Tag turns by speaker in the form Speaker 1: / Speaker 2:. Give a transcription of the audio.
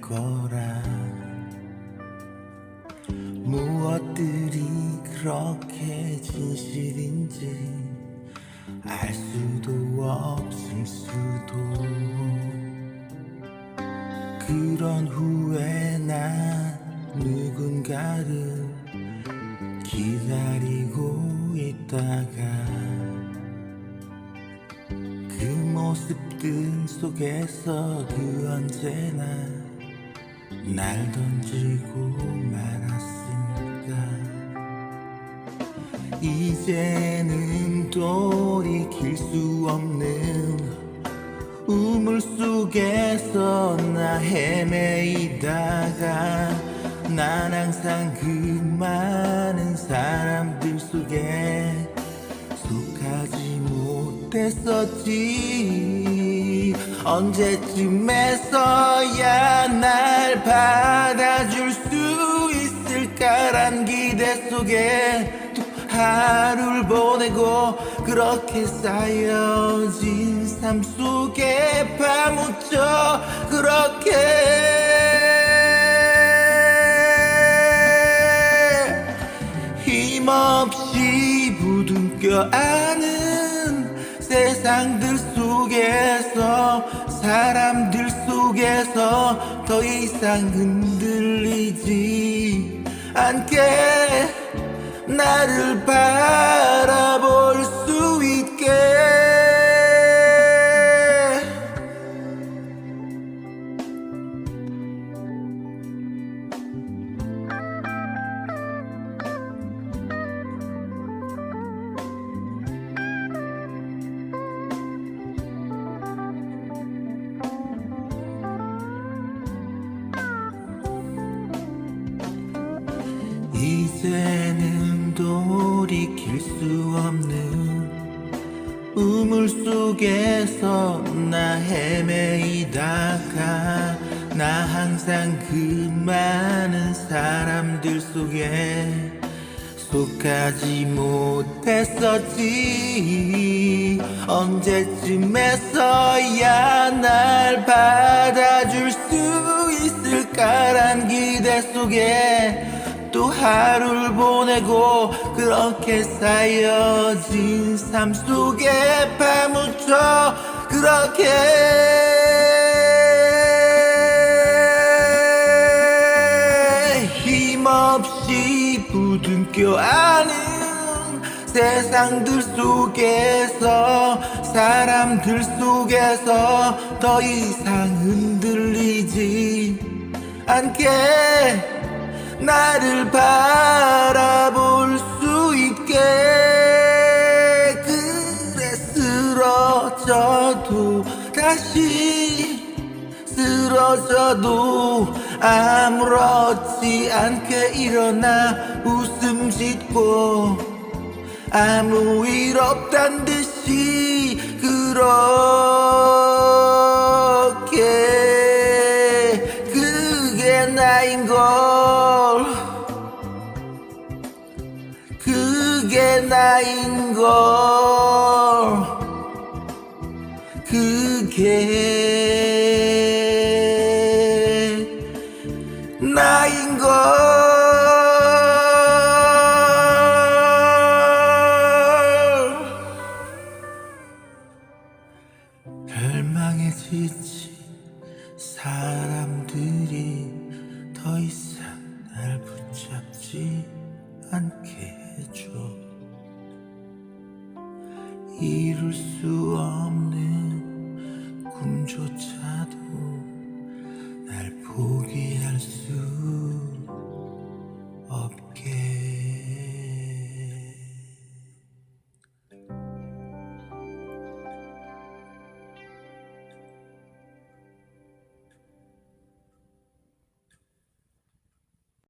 Speaker 1: 거라. 무엇들이 그렇게 진실인지 알 수도 없을 수도. 그런 후에 난 누군가를 기다리고 있다가 그 모습들 속에서 그 언제나 날 던지고 말았으니까. 이제는 돌이킬 수 없는 우물 속에서 나 헤매이다가 난 항상 그많 못했었지. 언제쯤에서야 날 받아줄 수 있을까란 기대 속에 또 하루를 보내고 그렇게 쌓여진 삶 속에 파묻혀 그렇게 힘없이 부둥켜 안은 세상들 속에서 사람들 속에서 더 이상 흔들리지 않게 나를 바라볼 수 있게 이제는 돌이킬 수 없는 우물 속에서 나 헤매이다가 나 항상 그 많은 사람들 속에 속하지 못했었지. 언제쯤에서야 날 받아줄 수 있을까란 기대 속에 또 하루를 보내고 그렇게 쌓여진 삶 속에 파묻혀 그렇게 힘없이 부둥켜 안은 세상들 속에서 사람들 속에서 더 이상 흔들리지 않게 나를 바라볼 수 있게. 그래 쓰러져도 다시 쓰러져도 아무렇지 않게 일어나 웃음 짓고 아무 일 없단 듯이 그렇게 그게 나인 걸 그게 나인 걸 그게 나인 걸 절망에 지친 사람들이 더 이상 날 붙잡지 않게 해줘. 이룰 수 없는